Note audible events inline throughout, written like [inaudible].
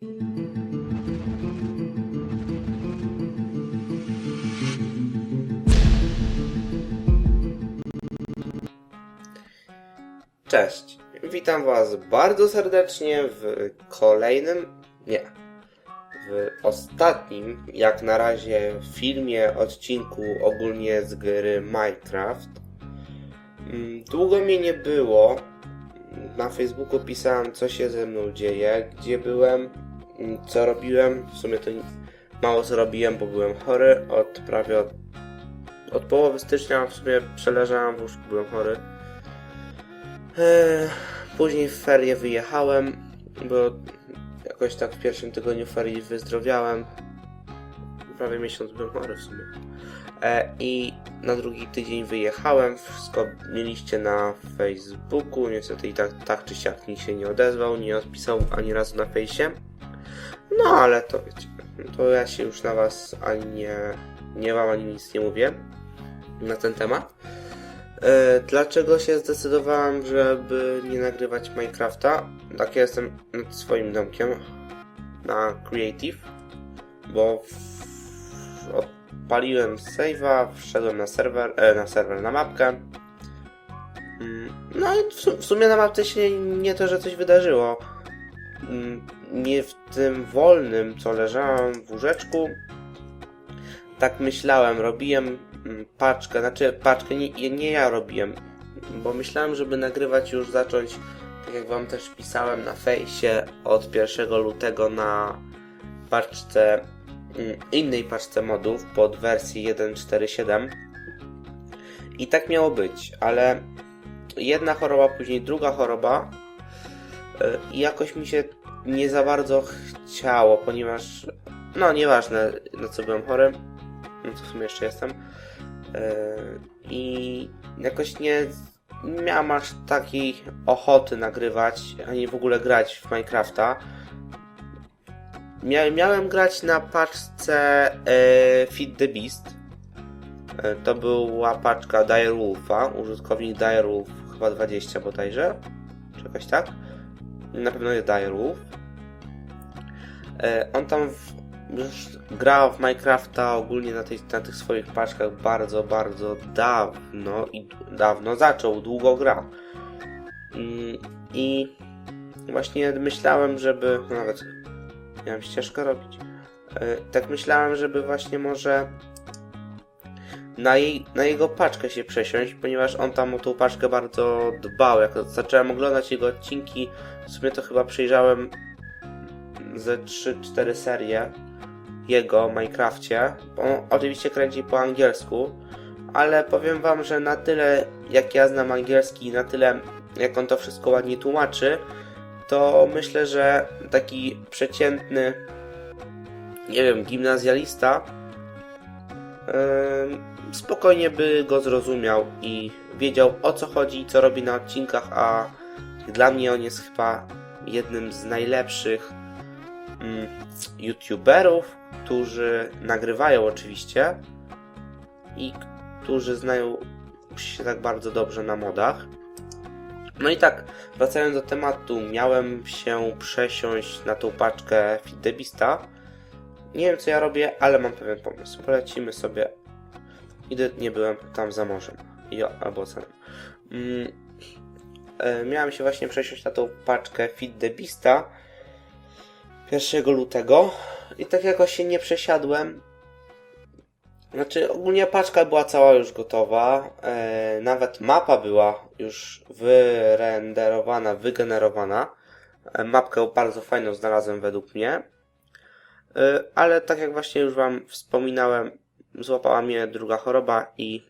Cześć, witam Was bardzo serdecznie w kolejnym, nie, w ostatnim, jak na razie, filmie, odcinku ogólnie z gry Minecraft. Mm, Długo mnie nie było. Na Facebooku pisałem, co się ze mną dzieje, gdzie byłem, co robiłem. W sumie to mało co robiłem, bo byłem chory od prawie od, od połowy stycznia. W sumie przeleżałem w łóżku, byłem chory. Eee, Później w ferie wyjechałem, bo jakoś tak w pierwszym tygodniu ferii wyzdrowiałem. Prawie miesiąc byłem chory w sumie. E, I na drugi tydzień wyjechałem. Wszystko mieliście na Facebooku. Niestety i tak, tak czy siak nikt się nie odezwał, nie odpisał ani razu na fejsie. No ale to to ja się już na was ani nie, nie wam ani nic nie mówię na ten temat. E, Dlaczego się zdecydowałem, żeby nie nagrywać Minecrafta? Tak ja jestem nad swoim domkiem na Creative, bo odpaliłem save'a, wszedłem na serwer, e, na serwer, na mapkę. Mm, No i w, w sumie na mapce się nie to, że coś wydarzyło. Mm, Nie w tym wolnym, co leżałem w łóżeczku. Tak myślałem, robiłem mm, paczkę, znaczy paczkę nie, nie ja robiłem, bo myślałem, żeby nagrywać już zacząć, tak jak wam też pisałem na fejsie, od 1 lutego na paczce, mm, innej paczce modów pod wersję 1.4.7 i tak miało być, ale jedna choroba, później druga choroba i jakoś mi się nie za bardzo chciało, ponieważ no nieważne na co byłem chory, no to w sumie jeszcze jestem. Yy, I jakoś nie miałem aż takiej ochoty nagrywać, ani w ogóle grać w Minecrafta. Mia miałem grać na paczce e, Feed the Beast. E, to była paczka Dire Wolfa, użytkownik Dire Wolf chyba 20 bodajże, czy jakoś tak. Na pewno jest Dire Wolf. E, on tam w, już grał w Minecrafta ogólnie na, tej, na tych swoich paczkach bardzo, bardzo dawno i dawno zaczął, długo gra. Mm, I właśnie myślałem, żeby nawet miałem ścieżkę robić. E, Tak myślałem, żeby właśnie może na, jej, na jego paczkę się przesiąść, ponieważ on tam o tą paczkę bardzo dbał. Jak zacząłem oglądać jego odcinki, w sumie to chyba przejrzałem ze 3-4 serie jego w Minecrafcie. On oczywiście kręci po angielsku, ale powiem wam, że na tyle jak ja znam angielski i na tyle jak on to wszystko ładnie tłumaczy, to myślę, że taki przeciętny, nie wiem, gimnazjalista em, spokojnie by go zrozumiał i wiedział o co chodzi co robi na odcinkach, a dla mnie on jest chyba jednym z najlepszych youtuberów, którzy nagrywają oczywiście i którzy znają się tak bardzo dobrze na modach. No i tak, wracając do tematu, miałem się przesiąść na tą paczkę Beasta. Nie wiem co ja robię, ale mam pewien pomysł. Polecimy sobie. Idę, nie byłem tam za morzem. Jo, albo oceanem. Mm, e, miałem się właśnie przesiąść na tą paczkę Feed the 1 lutego i tak jakoś się nie przesiadłem. Znaczy, ogólnie paczka była cała już gotowa. E, nawet mapa była już wyrenderowana, wygenerowana. E, mapkę bardzo fajną znalazłem według mnie. E, ale tak jak właśnie już Wam wspominałem, złapała mnie druga choroba i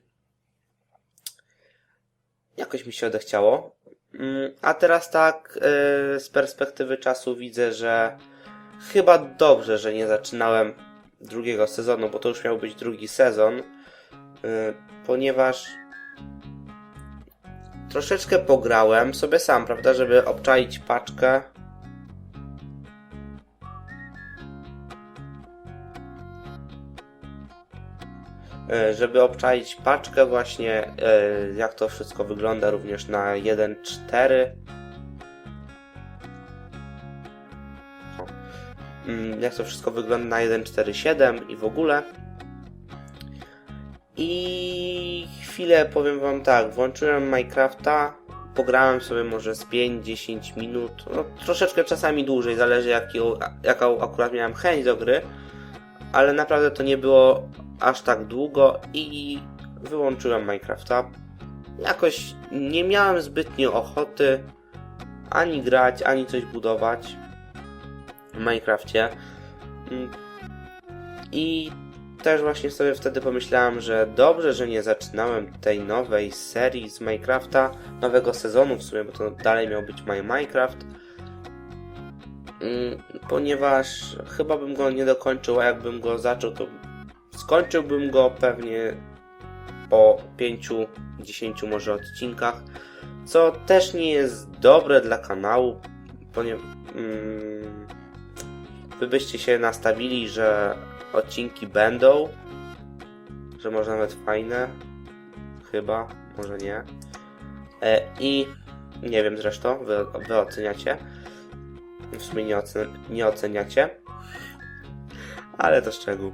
jakoś mi się odechciało. Mm, A teraz tak, e, z perspektywy czasu widzę, że chyba dobrze, że nie zaczynałem drugiego sezonu, bo to już miał być drugi sezon, y, ponieważ troszeczkę pograłem sobie sam, prawda, żeby obczaić paczkę. Y, Żeby obczaić paczkę, właśnie y, jak to wszystko wygląda również na 1.4. jak to wszystko wygląda na 1.4.7 i w ogóle. I chwilę powiem wam tak, włączyłem Minecrafta, pograłem sobie może z 5-10 minut, no troszeczkę czasami dłużej, zależy jaki, jaką akurat miałem chęć do gry, ale naprawdę to nie było aż tak długo i wyłączyłem Minecrafta. Jakoś nie miałem zbytnio ochoty ani grać, ani coś budować w Minecrafcie. Mm. I też właśnie sobie wtedy pomyślałem, że dobrze, że nie zaczynałem tej nowej serii z Minecrafta, nowego sezonu w sumie, bo to dalej miał być My Minecraft. Mm, Ponieważ chyba bym go nie dokończył, a jakbym go zaczął, to skończyłbym go pewnie po 5-10 może odcinkach, co też nie jest dobre dla kanału, ponieważ mm, wy byście się nastawili, że odcinki będą, że może nawet fajne, chyba, może nie. E, I nie wiem zresztą, wy, wy oceniacie. W sumie nie, ocen nie oceniacie, ale to szczegół.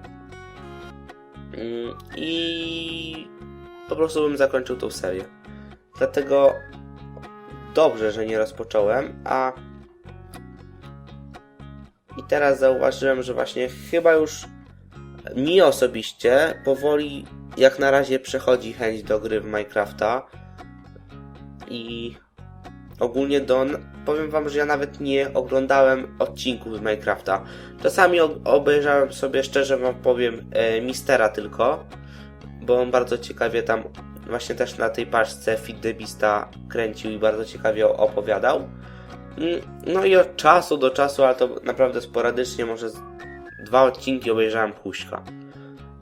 Mm, I po prostu bym zakończył tą serię. Dlatego dobrze, że nie rozpocząłem, a teraz zauważyłem, że właśnie chyba już mi osobiście powoli jak na razie przechodzi chęć do gry w Minecrafta i ogólnie do powiem wam, że ja nawet nie oglądałem odcinków z Minecrafta. Czasami obejrzałem sobie, szczerze wam powiem, e, Mistera tylko, bo on bardzo ciekawie tam właśnie też na tej paczce Fit the kręcił i bardzo ciekawie opowiadał. Mm, No i od czasu do czasu, ale to naprawdę sporadycznie, może dwa odcinki obejrzałem Huśka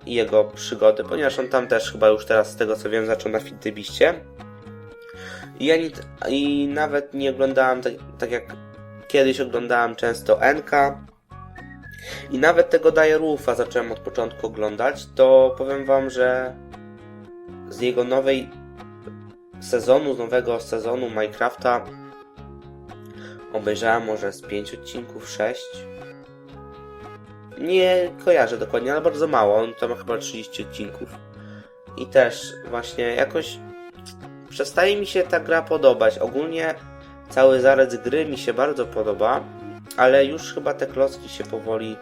i jego przygody, ponieważ on tam też chyba już teraz, z tego co wiem, zaczął na Beastie. I, ja nie, I nawet nie oglądałem tak, tak jak kiedyś oglądałem często Enka. I nawet tego Diarufa zacząłem od początku oglądać, to powiem wam, że z jego nowej sezonu, z nowego sezonu Minecrafta obejrzałem może z 5 odcinków, 6. Nie kojarzę dokładnie, ale bardzo mało. On to ma chyba 30 odcinków. I też właśnie jakoś przestaje mi się ta gra podobać. Ogólnie cały zarys gry mi się bardzo podoba, ale już chyba te klocki się powoli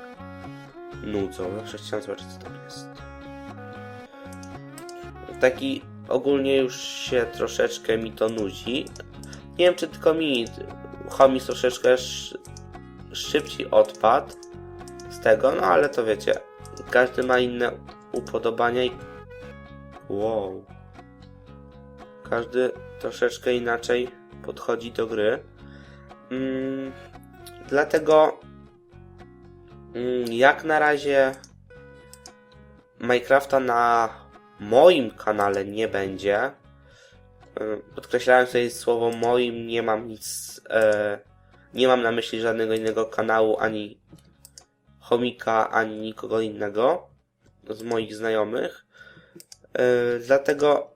nudzą. Zawsze chciałem zobaczyć co tam jest. Taki ogólnie już się troszeczkę mi to nudzi. Nie wiem czy tylko mi Homis troszeczkę sz- szybciej odpadł z tego, no ale to wiecie, każdy ma inne upodobania i wow. Każdy troszeczkę inaczej podchodzi do gry. Mm, dlatego mm, jak na razie Minecrafta na moim kanale nie będzie. Y, Podkreślałem sobie słowo moim, nie mam nic, e, nie mam na myśli żadnego innego kanału, ani chomika, ani nikogo innego z moich znajomych. E, dlatego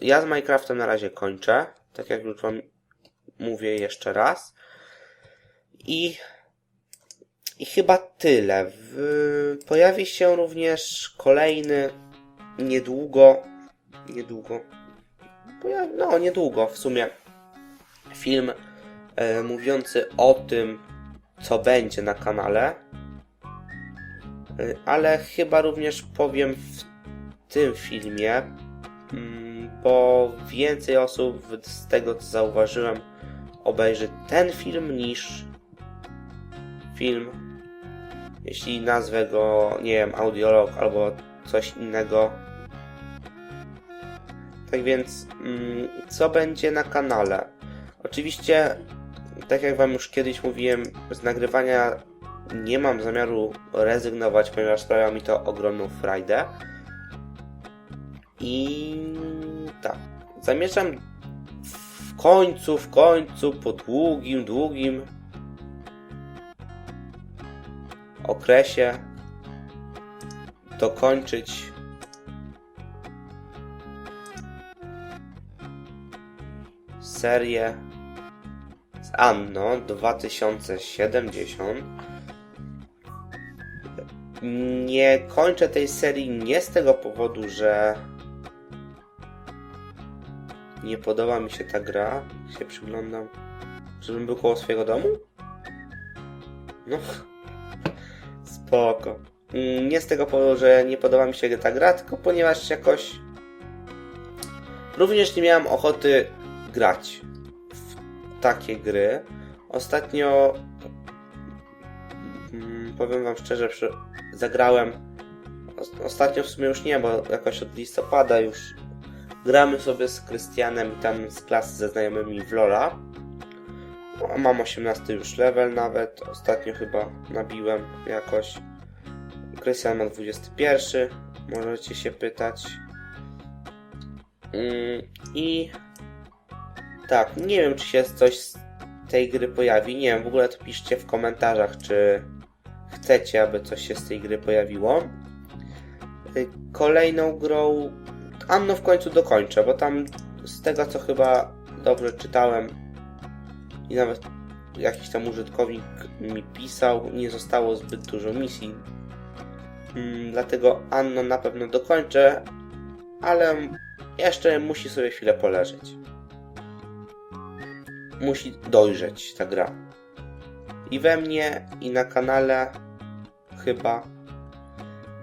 ja z Minecraftem na razie kończę, tak jak już wam mówię jeszcze raz. I, i chyba tyle. W, pojawi się również kolejny niedługo, niedługo, pojawi, no niedługo w sumie film e, mówiący o tym, co będzie na kanale. E, ale chyba również powiem w tym filmie, mm, bo więcej osób z tego co zauważyłem obejrzy ten film niż film, jeśli nazwę go, nie wiem, audiolog albo coś innego. Tak więc, mm, co będzie na kanale? Oczywiście, tak jak Wam już kiedyś mówiłem, z nagrywania nie mam zamiaru rezygnować, ponieważ sprawia mi to ogromną frajdę. I tak, zamierzam w końcu, w końcu, po długim, długim okresie dokończyć serię z Anno 2070. Nie kończę tej serii nie z tego powodu, że nie podoba mi się ta gra, się przyglądam, żebym był koło swojego domu? No, [laughs] spoko. Nie z tego powodu, że nie podoba mi się ta gra, tylko ponieważ jakoś również nie miałem ochoty grać w takie gry. Ostatnio mm, powiem wam szczerze, zagrałem os- ostatnio w sumie już nie, bo jakoś od listopada już gramy sobie z Krystianem i tam z klasy ze znajomymi w Lola. No, Mam 18 już level nawet. Ostatnio chyba nabiłem jakoś. Krystian ma 21. Możecie się pytać. Mm, I tak, nie wiem czy się coś z tej gry pojawi. Nie wiem, w ogóle to piszcie w komentarzach, czy chcecie, aby coś się z tej gry pojawiło. Y, Kolejną grą Anno w końcu dokończę, bo tam z tego co chyba dobrze czytałem i nawet jakiś tam użytkownik mi pisał, nie zostało zbyt dużo misji. Mm, dlatego Anno na pewno dokończę, ale jeszcze musi sobie chwilę poleżeć. Musi dojrzeć ta gra. I we mnie, i na kanale chyba.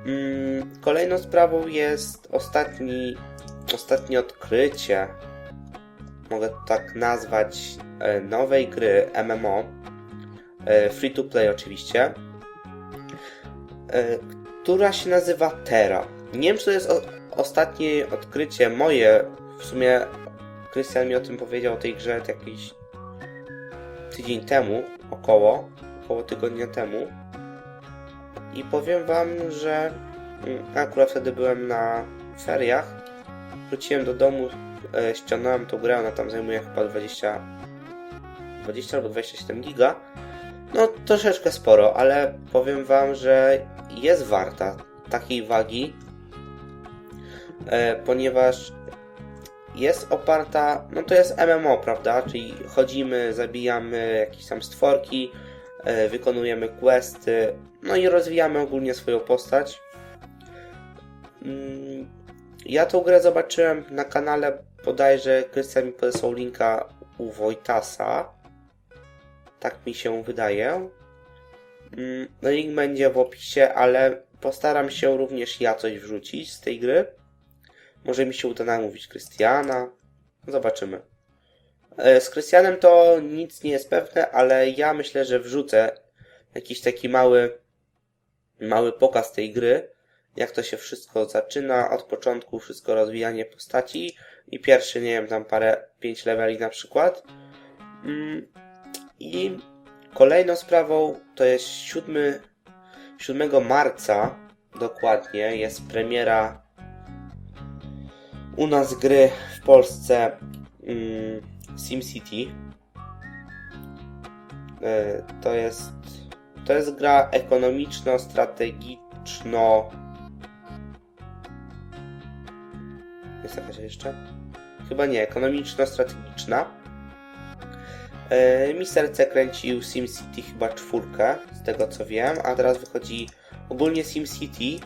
Mm, Kolejną sprawą jest ostatni, ostatnie odkrycie, mogę to tak nazwać, e, nowej gry MMO, e, free to play oczywiście, e, która się nazywa Terra. Nie wiem, czy to jest ostatnie odkrycie moje, w sumie Krystian mi o tym powiedział o tej grze jakiś tydzień temu, około, około tygodnia temu. I powiem wam, że mm, akurat wtedy byłem na feriach. Wróciłem do domu, e, ściągnąłem tą grę, ona tam zajmuje chyba 20, 20 albo 27 giga. No troszeczkę sporo, ale powiem wam, że jest warta takiej wagi, e, ponieważ jest oparta, no to jest MMO, prawda? Czyli chodzimy, zabijamy jakieś tam stworki, e, wykonujemy questy, no i rozwijamy ogólnie swoją postać. Mm, Ja tą grę zobaczyłem na kanale, bodajże Krystian mi podesłał linka u Wojtasa. Tak mi się wydaje. Mm, No link będzie w opisie, ale postaram się również ja coś wrzucić z tej gry. Może mi się uda namówić Krystiana. Zobaczymy. E, Z Krystianem to nic nie jest pewne, ale ja myślę, że wrzucę jakiś taki mały, mały pokaz tej gry. Jak to się wszystko zaczyna, od początku wszystko rozwijanie postaci i pierwszy, nie wiem, tam parę, pięć leveli na przykład. Mm, I kolejną sprawą to jest 7, 7 marca dokładnie jest premiera u nas gry w Polsce mm, SimCity. E, To jest to jest gra ekonomiczno-strategiczno jest jakaś jeszcze? Chyba nie, ekonomiczno-strategiczna. E, Mi serce kręcił SimCity chyba czwórkę, z tego co wiem, a teraz wychodzi ogólnie SimCity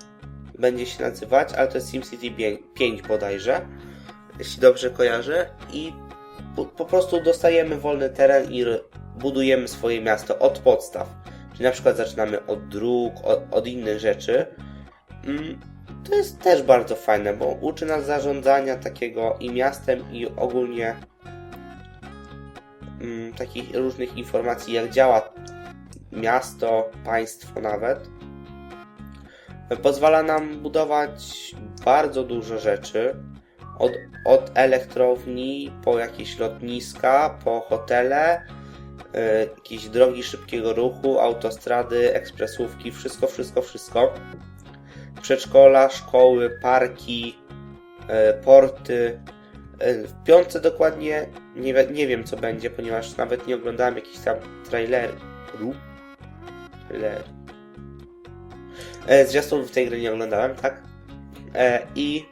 będzie się nazywać, ale to jest SimCity 5 bodajże, jeśli dobrze kojarzę i po, prostu dostajemy wolny teren i budujemy swoje miasto od podstaw. Czyli na przykład zaczynamy od dróg, od, od innych rzeczy. Mm, To jest też bardzo fajne, bo uczy nas zarządzania takiego i miastem, i ogólnie mm, takich różnych informacji, jak działa miasto, państwo nawet. Pozwala nam budować bardzo dużo rzeczy. Od, od elektrowni po jakieś lotniska, po hotele, y, jakieś drogi szybkiego ruchu, autostrady, ekspresówki, wszystko, wszystko, wszystko. Przedszkola, szkoły, parki, y, porty. Y, W piątce dokładnie nie, nie wiem co będzie, ponieważ nawet nie oglądałem jakichś tam trailerów. Trailer. E, Zwiastunów tej gry nie oglądałem, tak? E, I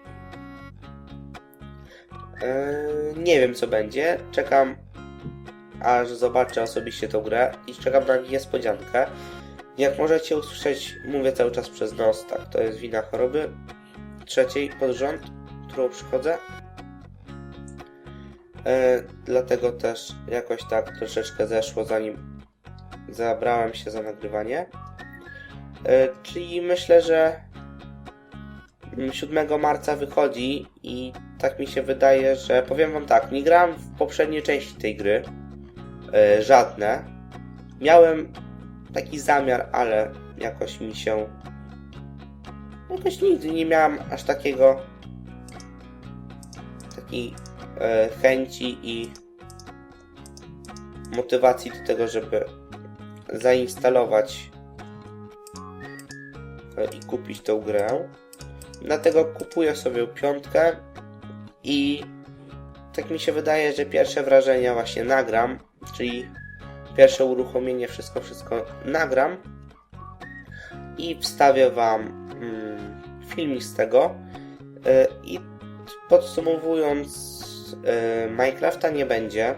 e, nie wiem co będzie. Czekam aż zobaczę osobiście tą grę i czekam na niespodziankę. Jak możecie usłyszeć, mówię cały czas przez nos, tak, to jest wina choroby trzeciej pod rząd, którą przychodzę. E, dlatego też jakoś tak troszeczkę zeszło, zanim zabrałem się za nagrywanie. E, czyli myślę, że 7 marca wychodzi i tak mi się wydaje, że powiem wam tak, nie grałem w poprzedniej części tej gry, e, żadne. Miałem taki zamiar, ale jakoś mi się jakoś nigdy nie miałem aż takiego takiej e, chęci i motywacji do tego, żeby zainstalować i kupić tą grę. Dlatego kupuję sobie piątkę i tak mi się wydaje, że pierwsze wrażenia właśnie nagram, czyli pierwsze uruchomienie, wszystko, wszystko nagram i wstawię Wam mm, filmik z tego. Y, I podsumowując, y, Minecrafta nie będzie.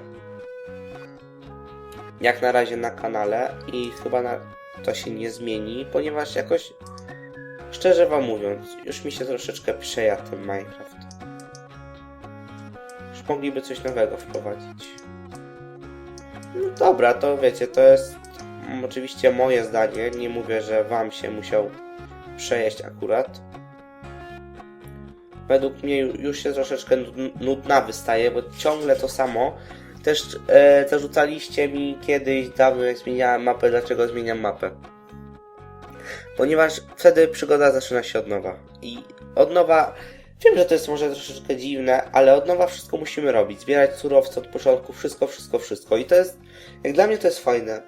Jak na razie na kanale i chyba na, to się nie zmieni, ponieważ jakoś Szczerze wam mówiąc, już mi się troszeczkę przeja ten Minecraft. Już mogliby coś nowego wprowadzić. No dobra, to wiecie, to jest oczywiście moje zdanie. Nie mówię, że wam się musiał przejeść akurat. Według mnie już się troszeczkę nudna wystaje, bo ciągle to samo. Też e, zarzucaliście mi kiedyś, dawno jak zmieniałem mapę, dlaczego zmieniam mapę ponieważ wtedy przygoda zaczyna się od nowa. I od nowa, wiem, że to jest może troszeczkę dziwne, ale od nowa wszystko musimy robić. Zbierać surowce od początku, wszystko, wszystko, wszystko. I to jest, jak dla mnie to jest fajne.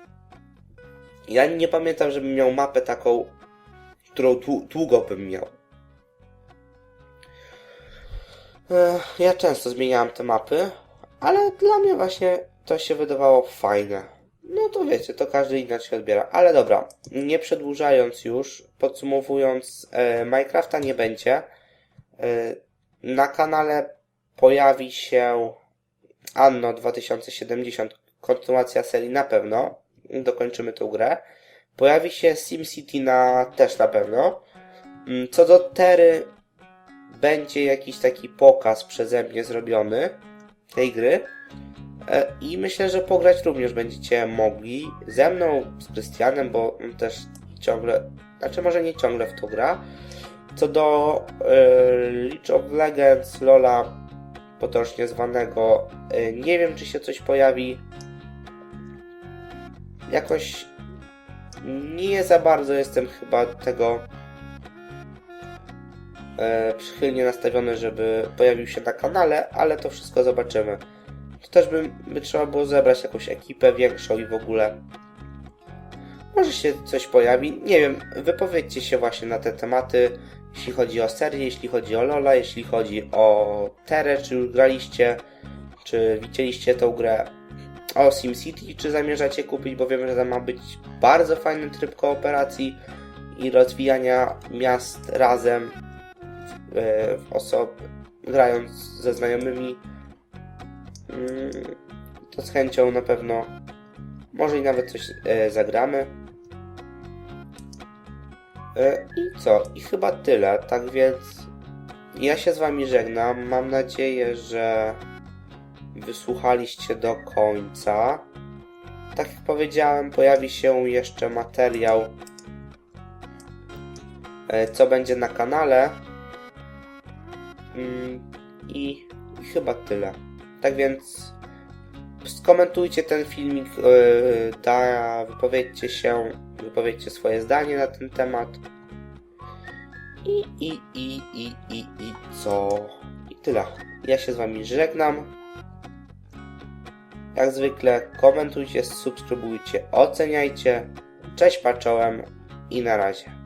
Ja nie pamiętam, żebym miał mapę taką, którą długo bym miał. Ja często zmieniałem te mapy, ale dla mnie właśnie to się wydawało fajne. No to wiecie, to każdy inaczej odbiera. Ale dobra, nie przedłużając już, podsumowując, e, Minecrafta nie będzie. E, na kanale pojawi się Anno 2070, kontynuacja serii na pewno. Dokończymy tą grę. Pojawi się SimCity na, też na pewno. Mm, co do Tery, będzie jakiś taki pokaz przeze mnie zrobiony tej gry. E, I myślę, że pograć również będziecie mogli ze mną, z Krystianem, bo on też ciągle, znaczy może nie ciągle w to gra. Co do e, League of Legends, Lola, potocznie zwanego, e, nie wiem czy się coś pojawi. Jakoś nie za bardzo jestem chyba tego przychylnie nastawiony, żeby pojawił się na kanale, ale to wszystko zobaczymy też by, by trzeba było zebrać jakąś ekipę większą i w ogóle. Może się coś pojawi. Nie wiem, wypowiedzcie się właśnie na te tematy, jeśli chodzi o serię, jeśli chodzi o Lola, jeśli chodzi o Terę, czy już graliście, czy widzieliście tą grę o SimCity, czy zamierzacie kupić, bo wiem, że tam ma być bardzo fajny tryb kooperacji i rozwijania miast razem w, w osob, grając ze znajomymi to z chęcią na pewno może i nawet coś e, zagramy. E, I co? I chyba tyle. Tak więc ja się z Wami żegnam. Mam nadzieję, że wysłuchaliście do końca. Tak jak powiedziałem, pojawi się jeszcze materiał, e, co będzie na kanale. Mm, i chyba tyle. Tak więc skomentujcie ten filmik, da, wypowiedzcie się, wypowiedzcie swoje zdanie na ten temat. I, i, i, i, i, i co? I tyle. Ja się z wami żegnam. Jak zwykle komentujcie, subskrybujcie, oceniajcie. Cześć, patrzołem i na razie.